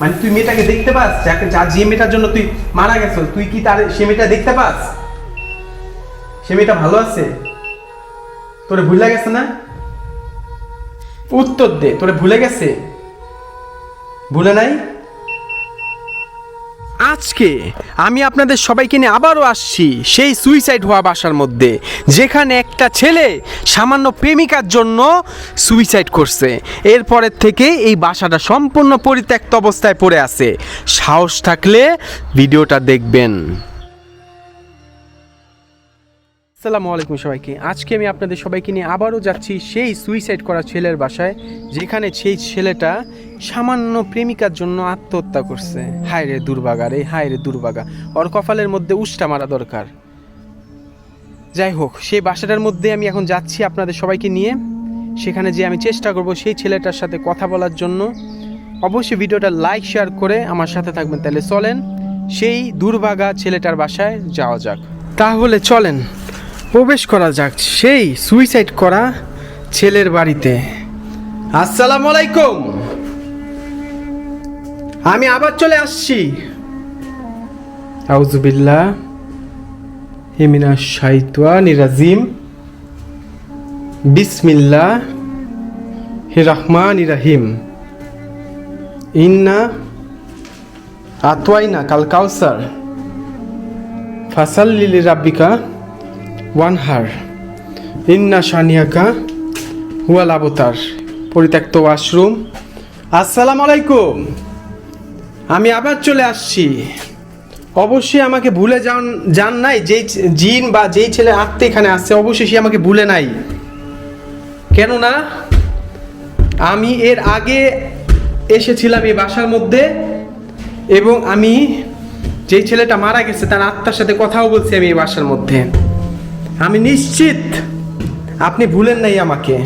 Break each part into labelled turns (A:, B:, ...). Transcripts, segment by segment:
A: মানে তুই মেয়েটাকে দেখতে পাস? যাকে যা যে মেয়েটার জন্য তুই মারা গেছ তুই কি তার সে মেয়েটা দেখতে পাস? সে মেয়েটা ভালো আছে? তোরে ভুলে গেছে না? উত্তর দে, তোরে ভুলে গেছে? ভুলে নাই? আজকে আমি আপনাদের সবাইকে নিয়ে আবারও আসছি সেই সুইসাইড হওয়া বাসার মধ্যে, যেখানে একটা ছেলে সামান্য প্রেমিকার জন্য সুইসাইড করছে। এরপরের থেকে এই বাসাটা সম্পূর্ণ পরিত্যক্ত অবস্থায় পড়ে আছে। সাহস থাকলে ভিডিওটা দেখবেন। আসসালামু আলাইকুম সবাইকে। আজকে আমি আপনাদের সবাইকে নিয়ে আবারও যাচ্ছি সেই সুইসাইড করা ছেলের বাসায়, যেখানে সেই ছেলেটা সামান্য প্রেমিকার জন্য আত্মহত্যা করছে। হায় রে দুর্বাগা রে, হায় রে দুর্বাগা ওর কপালের মধ্যে উষ্টা মারা দরকার। যাই হোক, সেই বাসাটার মধ্যে আমি এখন যাচ্ছি আপনাদের সবাইকে নিয়ে। সেখানে যে আমি চেষ্টা করব সেই ছেলেটার সাথে কথা বলার জন্য। অবশ্যই ভিডিওটা লাইক, শেয়ার করে আমার সাথে থাকবেন। তাহলে চলেন সেই দুর্ভাগা ছেলেটার বাসায় যাওয়া যাক। তাহলে চলেন। প্রবেশ করা যাক, সেই সুইসাইড করা ছেলের বাড়িতে। আসসালামু আলাইকুম। আমি আবার চলে আসছি। আউজুবিল্লাহ হিমিনা শাইতুয়া নিরাজিম বিসমিল্লাহ হে রহমান রাহিম ইন্না আতওয়াইনা কাল কাউসার। ফাসাল লিলি রাব্বিকা ওয়ানহার ইন্না সানিয়াকা হুয়াল আবতার। পরিত্যক্ত ওয়াশরুম। আসসালামু আলাইকুম। আমি আবার চলে আসছি। অবশ্যই আমাকে ভুলে যান যান নাই, যেই জিন বা যেই ছেলে আত্মে এখানে আসছে, অবশ্যই সে আমাকে ভুলে নাই। কেননা, আমি এর আগে এসেছিলাম এই বাসার মধ্যে এবং আমি যেই ছেলেটা মারা গেছে, তার আত্মার সাথে কথাও বলছি আমি এই বাসার মধ্যে। নিশ্চিত আপনি ভুলেন নাই আমাকে।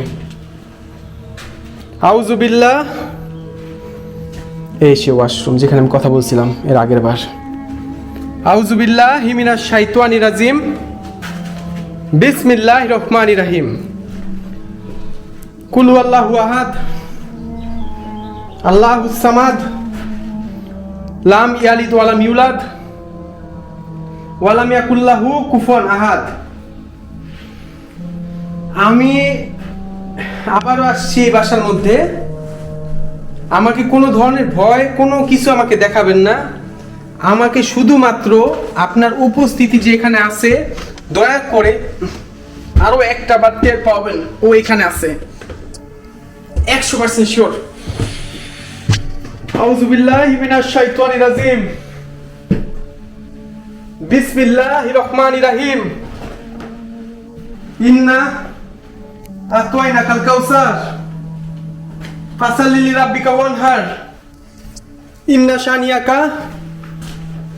A: আউজুবিল্লাহ এই সে ওয়াশরুম যেখানে আমি কথা বলছিলাম এর আগের বার। আউজুবিল্লাহ হিমিনা শাইতানি রাজিম। বিসমিল্লাহ রহমানি রাহিম। কুলু আল্লাহু আহাদ। আল্লাহ সামাদ। লাম ইয়ালিদ ওয়ালাম ইউলাদ। ওয়ালাম ইয়াকুল্লাহু কুফন আহাদ। আমি আবারও আসছি এই বাসার মধ্যে। আমাকে কোনো ধরনের ভয়, কোনো কিছু আমাকে দেখাবেন না। আমাকে শুধুমাত্র আপনার উপস্থিতি যে এখানে আছে, দয়া করে আরও একটা বার টের পাবেন, ও এখানে আছে। একশো পার্সেন্ট শিওর আউজুবিল্লাহি মিনাশ শাইতানির রাজিম। বিসমিল্লাহির রহমানির রহিম। ইন্না কাল কাউসার ফাসাল্লি লিরাব্বিকা ওয়ানহার ইন্না শানিয়াকা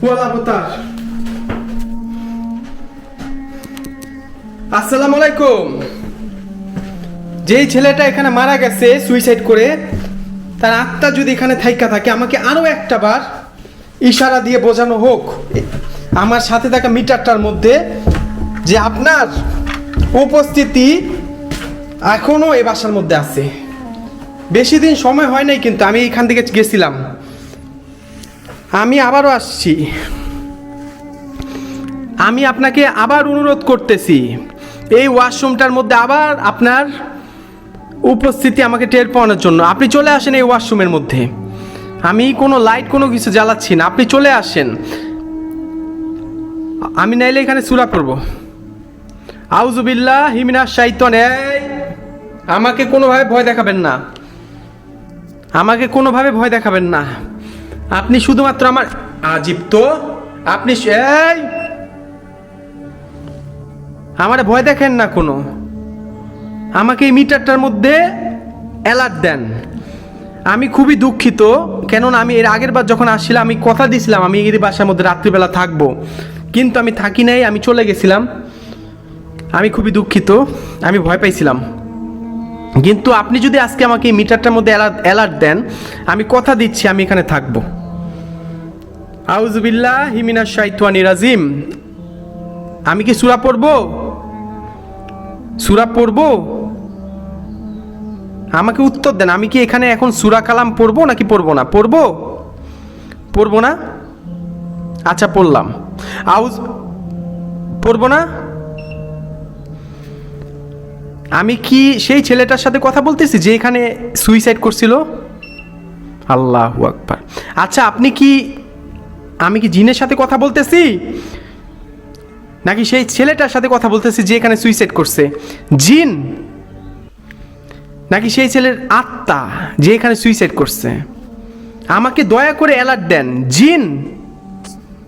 A: ওয়াল আবতার আসসালামু আলাইকুম যেই ছেলেটা এখানে মারা গেছে সুইসাইড করে, তার আত্মা যদি এখানে থাইকা থাকে, আমাকে আরও একটা বার ইশারা দিয়ে বোঝানো হোক। আমার সাথে থাকা মিটারটার মধ্যে যে আপনার উপস্থিতি এখনও এই বাসার মধ্যে আছে। বেশি দিন সময় হয় নাই কিন্তু আমি এখান থেকে গেছিলাম। আমি আবারও আসছি। আমি আপনাকে আবার অনুরোধ করতেছি, এই ওয়াশরুমটার মধ্যে আবার আপনার উপস্থিতি আমাকে টের পাওয়ানোর জন্য। আপনি চলে আসেন এই ওয়াশরুমের মধ্যে। আমি কোনো লাইট কোনো কিছু জ্বালাচ্ছি না। আপনি চলে আসেন। আমি নাইলে এখানে সুরা করব আউজুবিল্লাহ হিমিনা শাইতন আমাকে কোনোভাবে ভয় দেখাবেন না। আমাকে কোনোভাবে ভয় দেখাবেন না। আপনি শুধুমাত্র আমার আজীব তো, আপনি আমার ভয় দেখেন না কোনো। আমাকে এই মিটারটার মধ্যে অ্যালার্ট দেন। আমি খুবই দুঃখিত, কেননা আমি এর আগের বার যখন আসছিলাম, আমি কথা দিয়েছিলাম, আমি এই বাসার মধ্যে রাত্রিবেলা থাকব। কিন্তু আমি থাকি নাই, আমি চলে গেছিলাম। আমি খুবই দুঃখিত, আমি ভয় পাইছিলাম। কিন্তু আপনি যদি আজকে আমাকে মিটারটার মধ্যে অ্যালার্ট দেন, আমি কথা দিচ্ছি, আমি এখানে থাকব। আউজুবিল্লাহ হিমিনা শাইতানি রাজিম। আমি কি সুরা পড়ব? সুরা পড়ব? আমাকে উত্তর দেন, আমি কি এখানে এখন সুরা কালাম পড়ব নাকি পড়ব না? পড়ব? পড়ব না? আচ্ছা পড়লাম। আউজ, পড়ব না? আমি কি সেই ছেলেটার সাথে কথা বলতেছি যে এখানে সুইসাইড করছিল? আল্লাহ আকবার। আচ্ছা আপনি কি, আমি কি জিনের সাথে কথা বলতেছি? নাকি সেই ছেলেটার সাথে কথা বলতেছি যে এখানে সুইসাইড করছে? জিন? নাকি সেই ছেলের আত্মা যে এখানে সুইসাইড করছে? আমাকে দয়া করে অ্যালার্ট দেন। জিন?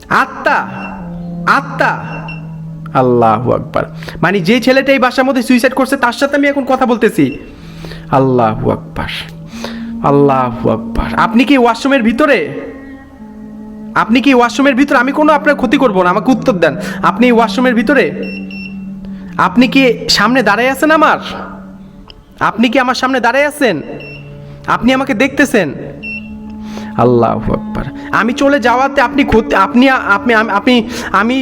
A: আত্মা? আত্মা? আল্লাহ আকবার। মানে যে ছেলেটা এই বাসার মধ্যে সুইসাইড করছে, তার সাথে আমি এখন কথা বলতেছি। আল্লাহ আকবার। আল্লাহ আকবার। আপনি কি ওয়াশরুমের ভিতরে? আপনি কি ওয়াশরুমের ভিতরে? আমি কোনো আপনার ক্ষতি করব না, আমাকে উত্তর দেন। আপনি ওয়াশরুমের ভিতরে? আপনি কি সামনে দাঁড়ায় আছেন আমার? আপনি কি আমার সামনে দাঁড়ায় আছেন? আপনি আমাকে দেখতেছেন? আল্লাহ আকবার। আমি চলে যাওয়াতে আপনি আপনি আপনি আপনি, আমি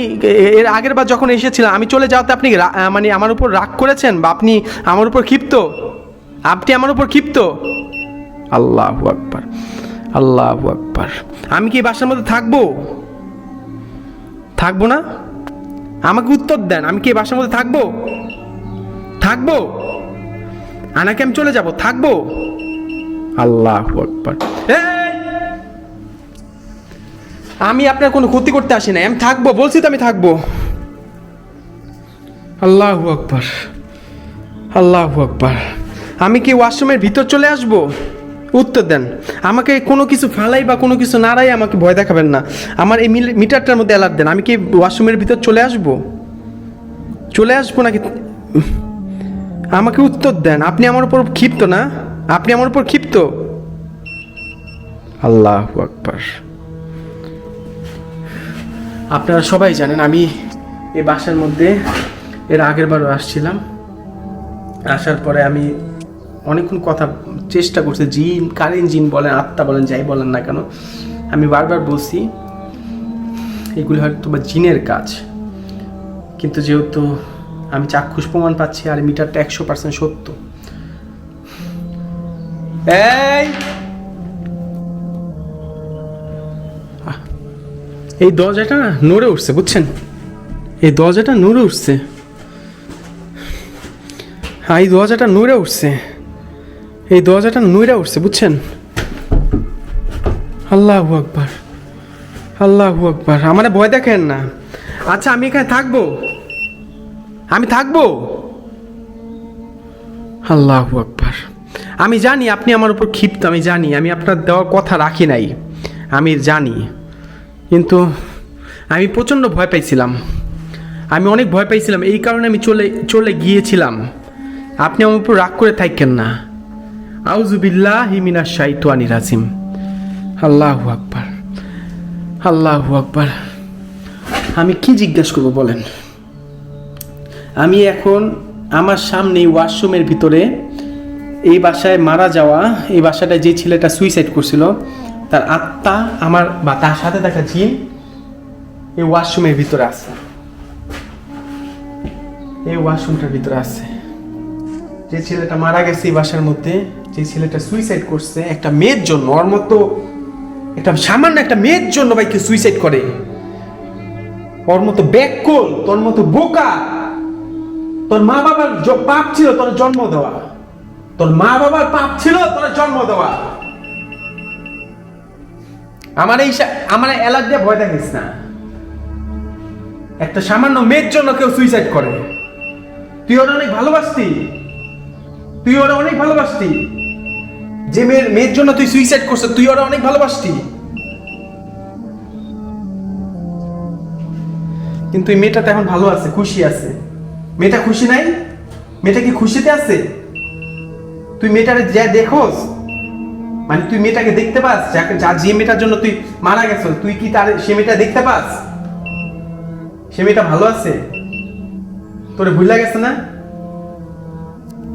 A: এর আগের বার যখন এসেছিলাম, আমি চলে যাওয়াতে আপনি মানে আমার উপর রাগ করেছেন বা আপনি আমার উপর ক্ষিপ্ত? আপনি আমার উপর ক্ষিপ্ত? আল্লাহ আকবার আল্লাহ আকবার। আমি কি বাসার মধ্যে থাকব? থাকব না? আমাকে উত্তর দেন, আমি কি বাসার মধ্যে থাকব? থাকব? আনাকে আমি চলে যাব, থাকব? আল্লাহ আকবার। এই! আমি আপনার কোনো ক্ষতি করতে আসি না আমি থাকব, বলছি তো আমি থাকব। আল্লাহ আকবার। আল্লাহ আকবার। আমি কি ওয়াশরুমের ভিতর চলে আসব? উত্তর দেন। আমাকে কোনো কিছু ফালাই বা কোনো কিছু নাড়াই আমাকে ভয় দেখাবেন না। আমার এই মিটারটার মধ্যে অ্যালার্ট দেন। আমি কি ওয়াশরুমের ভিতর চলে আসব? চলে আসব নাকি? আমাকে উত্তর দেন। আপনি আমার উপর ক্ষিপ্ত না? আপনি আমার উপর ক্ষিপ্ত? আল্লাহ আকবার। আপনারা সবাই জানেন, আমি এই বাসার মধ্যে এর আগের বারও আসছিলাম। আসার পরে আমি অনেকক্ষণ কথা, চেষ্টা করছি, জিন কারেন্ট জিন বলেন, আত্মা বলেন, যাই বলেন না কেন, আমি বারবার বলছি, এগুলি হয়তো বা জিনের কাজ। কিন্তু যেহেতু আমি চাক্ষুষ প্রমাণ পাচ্ছি আর মিটারটা একশো পার্সেন্ট সত্য। এই! এই দরজাটা নড়ে উঠছে, বুঝছেন? এই দরজাটা নড়ে উঠছে। হ্যাঁ এই দরজাটা নড়ে উঠছে। এই দরজাটা নড়ে উঠছে, বুঝছেন? আল্লাহ আকবার আল্লাহ আকবার। আমার ভয় দেখেন না। আচ্ছা আমি এখানে থাকব? আমি থাকব? আল্লাহ আকবার। আমি জানি আপনি আমার উপর ক্ষিপ্ত, আমি জানি। আমি আপনার দেওয়ার কথা রাখি নাই। আমি জানি। কিন্তু আমি প্রচণ্ড ভয় পাইছিলাম। আমি অনেক ভয় পাইছিলাম। এই কারণে আমি চলে চলে গিয়েছিলাম। আপনি আমার উপর রাগ করে থাকেন না। আউজুবিল্লাহ হিমিনা শাইতানি রাজিম। আল্লাহ আকবার। আল্লাহ আকবার। আমি কি জিজ্ঞেস করব বলেন? আমি এখন আমার সামনে ওয়াশরুমের ভিতরে এই বাসায় মারা যাওয়া, এই বাসাটায় যে ছেলেটা সুইসাইড করছিল তার আত্মা আমার বা তার সাথে দেখা জিন এই ওয়াশরুমের ভিতরে আছে। এই ওয়াশরুমটার ভিতরে আছে। যে ছেলেটা মারা গেছে এই বাসার মধ্যে, যে ছেলেটা সুইসাইড করছে, একটা মেয়ের জন্য, ওর মতো একটা সামান্য একটা মেয়ের জন্য ভাই কেউ সুইসাইড করে। ওর মতো ব্যাককল তোর মতো বোকা। তোর মা বাবার পাপ ছিল, তোর জন্ম দেওয়া। তোর মা বাবার পাপ ছিল, তোর জন্ম দেওয়া। আমার এই আমার এলাক দিয়ে ভয় দেখিস না। একটা সামান্য মেয়ের জন্য কেউ সুইসাইড করে। তুই ওরা অনেক ভালোবাসতি। তুই ওরা অনেক ভালোবাসতি। যে মেয়ের মেয়ের জন্য তুই সুইসাইড করছিস, তুই ওরা অনেক ভালোবাসতি। কিন্তু এই মেয়েটা তো এখন ভালো আছে, খুশি আছে। মেয়েটা খুশি নাই? মেয়েটা কি খুশিতে আছে? তুই মেয়েটারে যা দেখোস মানে তুই মেয়েটাকে দেখতে পাস? যা যে মেয়েটার জন্য তুই মারা গেছ, তুই কি তার সে মেয়েটা দেখতে পাস? সে মেয়েটা ভালো আছে? তোরে ভুলে গেছে না?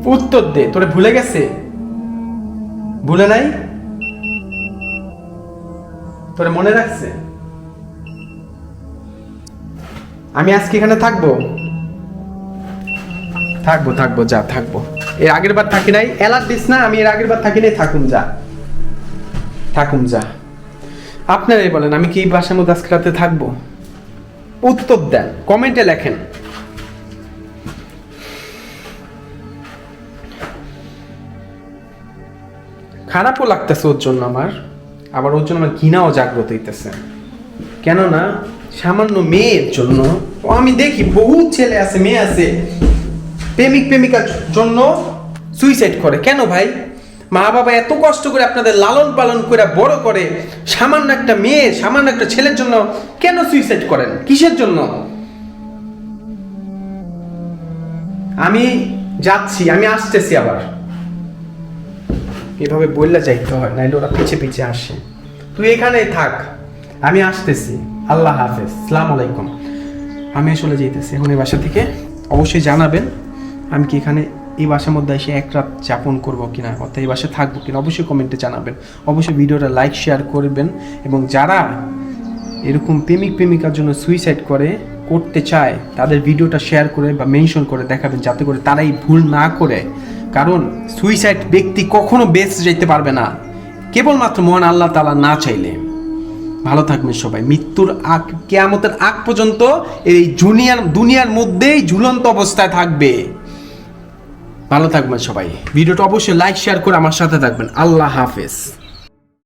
A: উত্তর দে, তোরে ভুলে গেছে? ভুলে নাই? তোরে মনে রাখছে? আমি আজকে এখানে থাকব। থাকব থাকব, যা, থাকব। এর আগের বার থাকি নাই? অ্যালার্ট দিস না, আমি এর আগের বার থাকি নাই, থাকুন, যা। থাকুম যা। আপনারাই বলেন, আমি কি এই বাসার মধ্যে আজকে রাতে থাকব? উত্তর দেন, কমেন্টে লেখেন। খারাপও লাগতেছে ওর জন্য আমার, আবার ওর জন্য আমার ঘৃণাও জাগ্রত হইতেছে। কেননা, সামান্য মেয়ের জন্য আমি দেখি বহু ছেলে আছে, মেয়ে আছে প্রেমিক প্রেমিকার জন্য সুইসাইড করে। কেন ভাই? মা বাবা এত কষ্ট করে আপনাদের লালন পালন করে বড় করে সামান্য একটা মেয়ে, সামান্য একটা ছেলের জন্য কেন সুইসাইড করেন? কিসের জন্য? আমি যাচ্ছি, আমি আসতেছি আবার। এভাবে বললে যাইতে হয়, নাইলে ওরা পিছে পিছে আসে। তুই এখানেই থাক, আমি আসতেছি। আল্লাহ হাফেজ। সালাম আলাইকুম। আমি আসলে যেতেছি এখন এই বাসা থেকে। অবশ্যই জানাবেন, আমি কি এখানে এই বাসার মধ্যে এসে এক রাত যাপন করব কিনা, অর্থাৎ এই বাসায় থাকব কিনা, অবশ্যই কমেন্টে জানাবেন। অবশ্যই ভিডিওটা লাইক শেয়ার করবেন এবং যারা এরকম প্রেমিক, প্রেমিকার জন্য সুইসাইড করে, করতে চায়, তাদের ভিডিওটা শেয়ার করে বা মেনশন করে দেখাবেন, যাতে করে তারাই ভুল না করে। কারণ সুইসাইড ব্যক্তি কখনো বেঁচে যেতে পারবে না। কেবলমাত্র মহান আল্লাহ তালা না চাইলে। ভালো থাকবেন সবাই। মৃত্যুর আগ, কেয়ামতের আগ পর্যন্ত এই জুনিয়ার, দুনিয়ার মধ্যেই ঝুলন্ত অবস্থায় থাকবে। ভালো থাকবেন সবাই। ভিডিওটা অবশ্যই লাইক শেয়ার করে আমার সাথে থাকবেন। আল্লাহ হাফেজ।